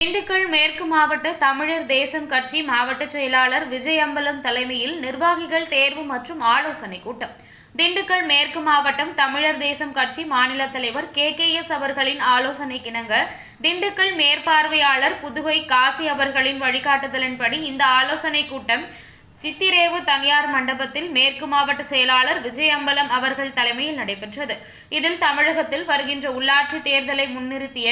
திண்டுக்கல் மேற்கு மாவட்ட தமிழர் தேசம் கட்சி மாவட்ட செயலாளர் விஜயம்பலம் தலைமையில் நிர்வாகிகள் தேர்வு மற்றும் ஆலோசனை கூட்டம். திண்டுக்கல் மேற்கு மாவட்டம் தமிழர் தேசம் கட்சி மாநில தலைவர் கே. கே. எஸ். அவர்களின் ஆலோசனைக்கிணங்க திண்டுக்கல் மேற்பார்வையாளர் புதுவை காசி அவர்களின் வழிகாட்டுதலின்படி இந்த ஆலோசனை கூட்டம் சித்திரேவு தனியார் மண்டபத்தில் மேற்கு மாவட்ட செயலாளர் விஜயம்பலம் அவர்கள் தலைமையில் நடைபெற்றது. இதில் தமிழகத்தில் வருகின்ற உள்ளாட்சி தேர்தலை முன்னிறுத்திய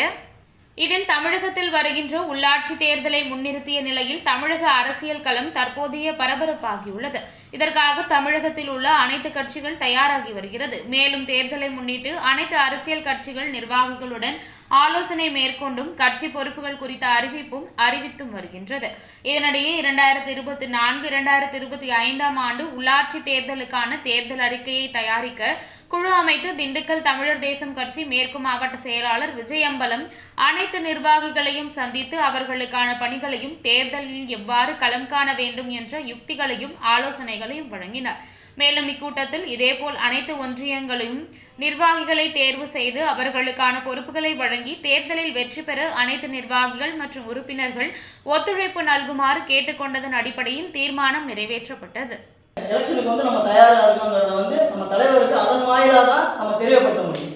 இதில் தமிழகத்தில் வருகின்ற உள்ளாட்சி தேர்தலை முன்னிறுத்திய நிலையில் தமிழக அரசியல் களம் தற்போதைய பரபரப்பாகியுள்ளது. இதற்காக தமிழகத்தில் உள்ள அனைத்து கட்சிகள் தயாராகி வருகிறது. மேலும் தேர்தலை முன்னிட்டு அனைத்து அரசியல் கட்சிகள் நிர்வாகிகளுடன் ஆலோசனை மேற்கொண்டும் கட்சி பொறுப்புகள் குறித்த அறிவிப்பும் அறிவித்தும் வருகின்றது. இதனிடையே இரண்டாயிரத்தி இருபத்தி நான்கு இரண்டாயிரத்தி இருபத்தி ஐந்தாம் ஆண்டு உள்ளாட்சி தேர்தலுக்கான தேர்தல் அறிக்கையை தயாரிக்க குழு அமைத்து திண்டுக்கல் தமிழர் தேசம் கட்சி மேற்கு மாவட்ட செயலாளர் விஜயம்பலம் அனைத்து நிர்வாகிகளையும் சந்தித்து அவர்களுக்கான பணிகளையும் தேர்தலில் எவ்வாறு களம் காண வேண்டும் என்ற யுக்திகளையும் ஆலோசனைகளையும் வழங்கினார். மேலும் இக்கூட்டத்தில் இதேபோல் அனைத்து ஒன்றியங்களையும் நிர்வாகிகளை தேர்வு செய்து அவர்களுக்கான பொறுப்புகளை வழங்கி தேர்தலில் வெற்றி பெற அனைத்து நிர்வாகிகள் மற்றும் உறுப்பினர்கள் ஒத்துழைப்பு நல்குமாறு கேட்டுக்கொண்டதன் அடிப்படையில் தீர்மானம் நிறைவேற்றப்பட்டது. எலெக்ஷனுக்கு வந்து நம்ம தயாராக இருக்கோங்கிறத வந்து நம்ம தலைவருக்கு அதன் வாயிலாக தான் நம்ம தெரியப்படுத்த முடியும்.